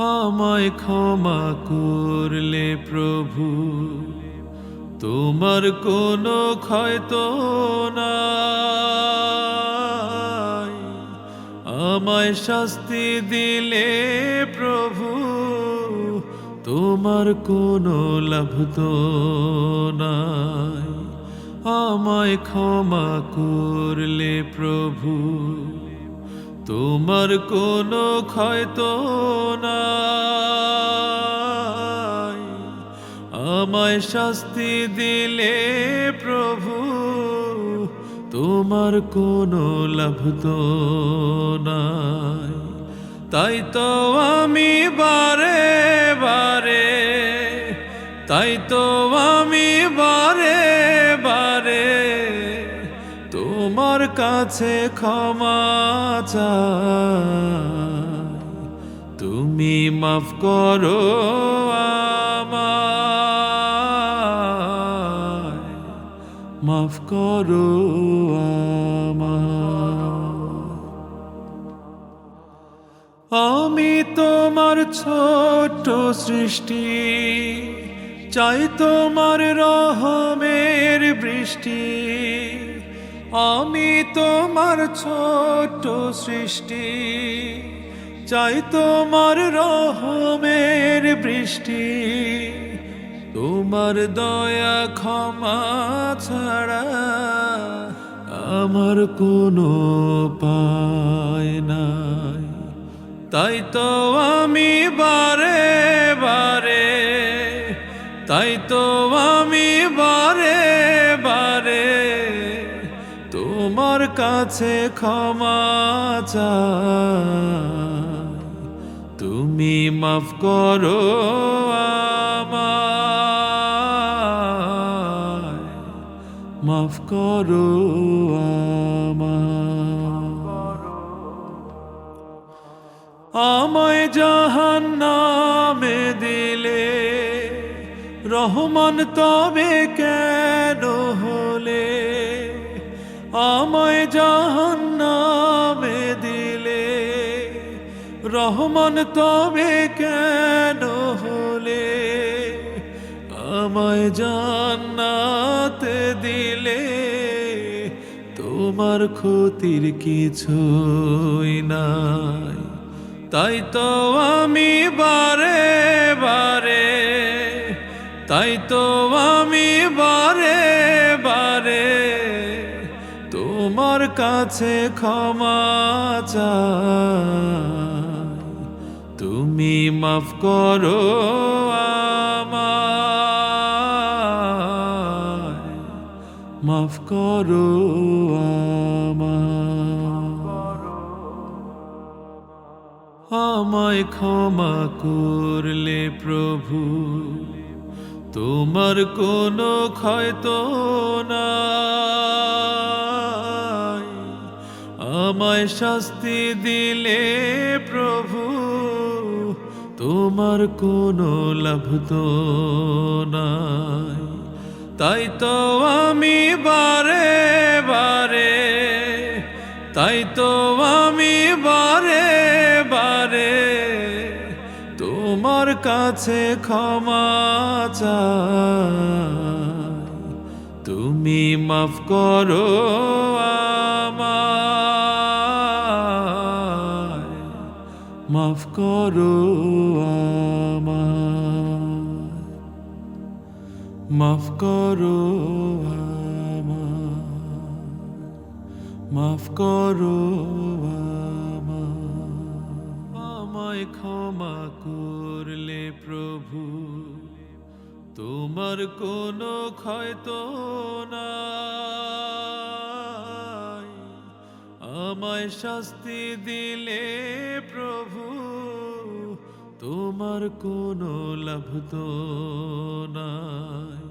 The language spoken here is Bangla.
আমায় ক্ষমা করলে প্রভু, তোমার কোনো ক্ষয় তো নাই। আমায় শাস্তি দিলে প্রভু, তোমার কোনো লাভ তো নাই। আমায় ক্ষমা করলে প্রভু তোমার কোনো ক্ষয় তো নাই। আমায় শাস্তি দিলে প্রভু, তোমার কোনো লাভ তো নাই। তাই তো আমি বারে বারে, তাই তো আমি বারে বারে তোমার কাছে ক্ষমা চাই। তুমি মাফ করো মাফ করো আমি তোমার ছোট সৃষ্টি, চাই তোমার রহমের বৃষ্টি। আমি তোমার ছোট সৃষ্টি, চাই তোমার রহমের বৃষ্টি, তোমার দয়া ক্ষমা ছাড়া আমার কোনো পায় নাই। তাই তো আমি বারে বারে, তাই তো আমি বারে কাছে ক্ষমা তুমি মাফ করো মাফ করো আমায়। আমায় জাহান নামে দিলে রহমান তবে কেন হলে আমায় জাহান নামে দিলে, রহমান তবে কেন হলে? আমায় জান্নাতে দিলে, তোমার ক্ষতির কিছুই নাই। তাই তো আমি বারে বারে, তাই তো আমি বারে কাছে ক্ষমা চাই। তুমি মাফ করো আমায়। মাফ করো আমায়। ক্ষমা করলে প্রভু, তোমার কোনো ক্ষয় তো নাই। আমায় শাস্তি দিলে প্রভু, তোমার কোনো লাভ তো নাই। তাই তো আমি বারে বারে, তাই তো আমি বারে বারে, তোমার কাছে ক্ষমা চাই। তুমি মাফ করো আমায়। মাফ করো আমায়। মাফ করো মাফ করো আমায়। ক্ষমা করলে প্রভু, তোমার কোনো তো নাই। আমায় শাস্তি দিলে তোমার কোনো লাভ তো নাই।